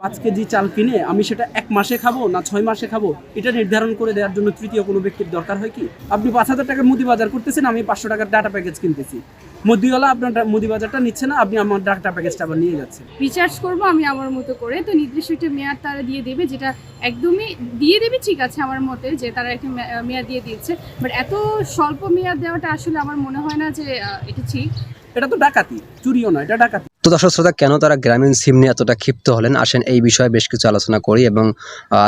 পাঁচ কেজি চাল কিনে আমি সেটা এক মাসে খাব না ছয় মাসে খাব, এটা নির্ধারণ করে দেওয়ার জন্য তৃতীয় কোনো ব্যক্তির দরকার হয় কি? আপনি পাঁচ হাজার টাকার মুদি বাজার করতেছেন, আমি পাঁচশো টাকার ডাটা প্যাকেজ কিনতেছি। মুদিওয়ালা আপনার মুদি বাজারটা নিচ্ছে না, আপনি আমার ডাটা প্যাকেজটা আবার নিয়ে যাচ্ছেন। রিচার্জ করব আমি আমার মতো করে, তো নির্দিষ্ট একটা মেয়াদ তারা দিয়ে দেবে, যেটা একদমই দিয়ে দেবে ঠিক আছে আমার মতে, যে তারা একটা মেয়াদ দিয়ে দিয়েছে। বাট এত স্বল্প মেয়াদ দেওয়াটা আসলে আমার মনে হয় না যে এটা ঠিক। এটা তো ডাকাতি, চুরিও নয়, এটা ডাকাতি। তো দর্শক শ্রোতা, কেন তারা গ্রামীণ সিম নিয়ে এতটা ক্ষিপ্ত হলেন? আসেন এই বিষয়ে বেশ কিছু আলোচনা করি এবং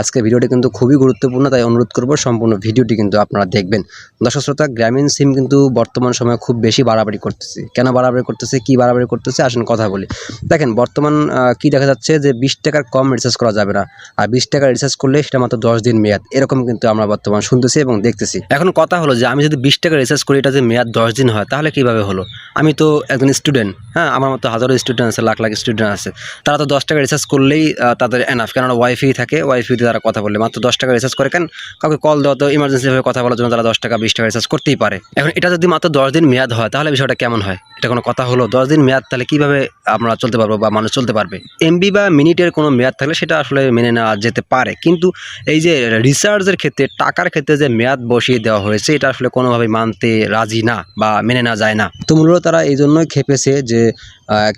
আজকে ভিডিওটি কিন্তু খুবই গুরুত্বপূর্ণ, তাই অনুরোধ করব সম্পূর্ণ ভিডিওটি কিন্তু আপনারা দেখবেন। দর্শক শ্রোতা, গ্রামীণ সিম কিন্তু বর্তমান সময়ে খুব বেশি বাড়াবাড়ি করতেছে। কেন বাড়াবাড়ি করতেছে? কি বাড়াবাড়ি করতেছে? আসেন কথা বলি। দেখেন, বর্তমান কি দেখা যাচ্ছে যে বিশ টাকার কম রিচার্জ করা যাবে না। আর বিশ টাকা রিচার্জ করলে সেটা মাত্র দশ দিন মেয়াদ। এরকম কিন্তু আমরা বর্তমান শুনতেছি এবং দেখতেছি। এখন কথা হলো যে, আমি যদি বিশ টাকা রিচার্জ করি, এটা যে মেয়াদ দশ দিন হয়, তাহলে কীভাবে হলো? আমি তো একজন স্টুডেন্ট হ্যাঁ আমার মতো হাজারো স্টুডেন্ট আছে, লাখ লাখ স্টুডেন্ট আছে, তারা তো দশ টাকা রিচার্জ করলেই তাদের এনাফ কেননা ওয়াইফাই থাকে ওয়াইফাইতে তারা কথা বলে, মাত্র দশ টাকা রিচার্জ করে কেন কাউকে কল দেওয়া তো ইমার্জেন্সিভাবে কথা বলার জন্য তারা দশ টাকা, বিশ টাকা রিচার্জ করতেই পারে। এখন এটা যদি মাত্র দশ দিন মেয়াদ হয়, তাহলে বিষয়টা কেমন হয়? এটা কোনো কথা হলো? দশ দিন মেয়াদ, তাহলে কীভাবে আমরা চলতে পারব বা মানুষ চলতে পারবে? এমবি বা মিনিটের কোনো মেয়াদ থাকলে সেটা আসলে মেনে নেওয়া যেতে পারে। কিন্তু এই যে রিচার্জের ক্ষেত্রে, টাকার ক্ষেত্রে যে মেয়াদ বসিয়ে দেওয়া হয়েছে, এটা আসলে কোনোভাবেই মানতে রাজি না বা মেনে নেওয়া যায় না। তো মূলত তারা এই জন্যই খেপেছে যে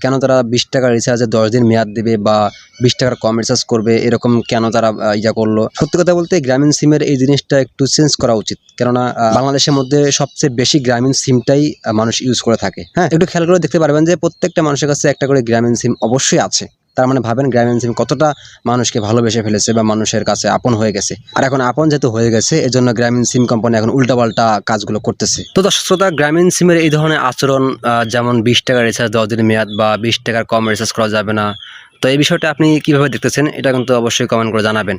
কেন তারা বিশ টাকা রিচার্জে দশ দিন মেয়াদ দেবে বা বিশ টাকার কম রিচার্জ করবে, এরকম কেন তারা ইয়া করল? সত্যি কথা বলতে গ্রামীণ সিমের এই জিনিসটা একটু চেঞ্জ করা উচিত। কেননা বাংলাদেশের মধ্যে সবচেয়ে বেশি গ্রামীণ সিমটাই মানুষ ইউজ করে থাকে। হ্যাঁ একটু খেয়াল করে দেখতে পারবেন যে, প্রত্যেকটা মানুষের কাছে একটা করে গ্রামীণ সিম অবশ্যই আছে। তার মানে ভাবেন গ্রামীণ সিম কতটা মানুষকে ভালোবেসে ফেলেছে বা মানুষের কাছে আপন হয়ে গেছে। আর এখন আপন যেহেতু হয়ে গেছে, এজন্য গ্রামীণ সিম কোম্পানি এখন উল্টাপাল্টা কাজগুলো করতেছে। তো দর্শক শ্রোতা, গ্রামীণ সিমের এই ধরনের আচরণ যেমন বিশ টাকা রিচার্জ দশ দিনের মেয়াদ বা বিশ টাকার কম রিচার্জ করা যাবে না, তো এই বিষয়টা আপনি কীভাবে দেখতেছেন, এটা কিন্তু অবশ্যই কমেন্ট করে জানাবেন।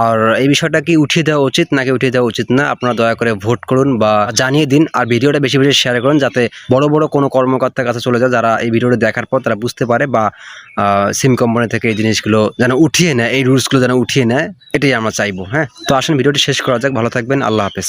আর এই বিষয়টা কি উঠিয়ে দেওয়া উচিত নাকি উঠিয়ে দেওয়া উচিত না, আপনারা দয়া করে ভোট করুন বা জানিয়ে দিন আর ভিডিওটা বেশি বেশি শেয়ার করুন যাতে বড় বড় কোনো কর্মকর্তার কাছে চলে যায় যারা এই ভিডিওটা দেখার পর তারা বুঝতে পারে বা সিম কোম্পানি থেকে এই জিনিসগুলো যেন উঠিয়ে নেয়, এই রুলসগুলো যেন উঠিয়ে নেয়, এটাই আমরা চাইব হ্যাঁ? তো আসেন ভিডিওটি শেষ করা যাক, ভালো থাকবেন, আল্লাহ হাফেজ।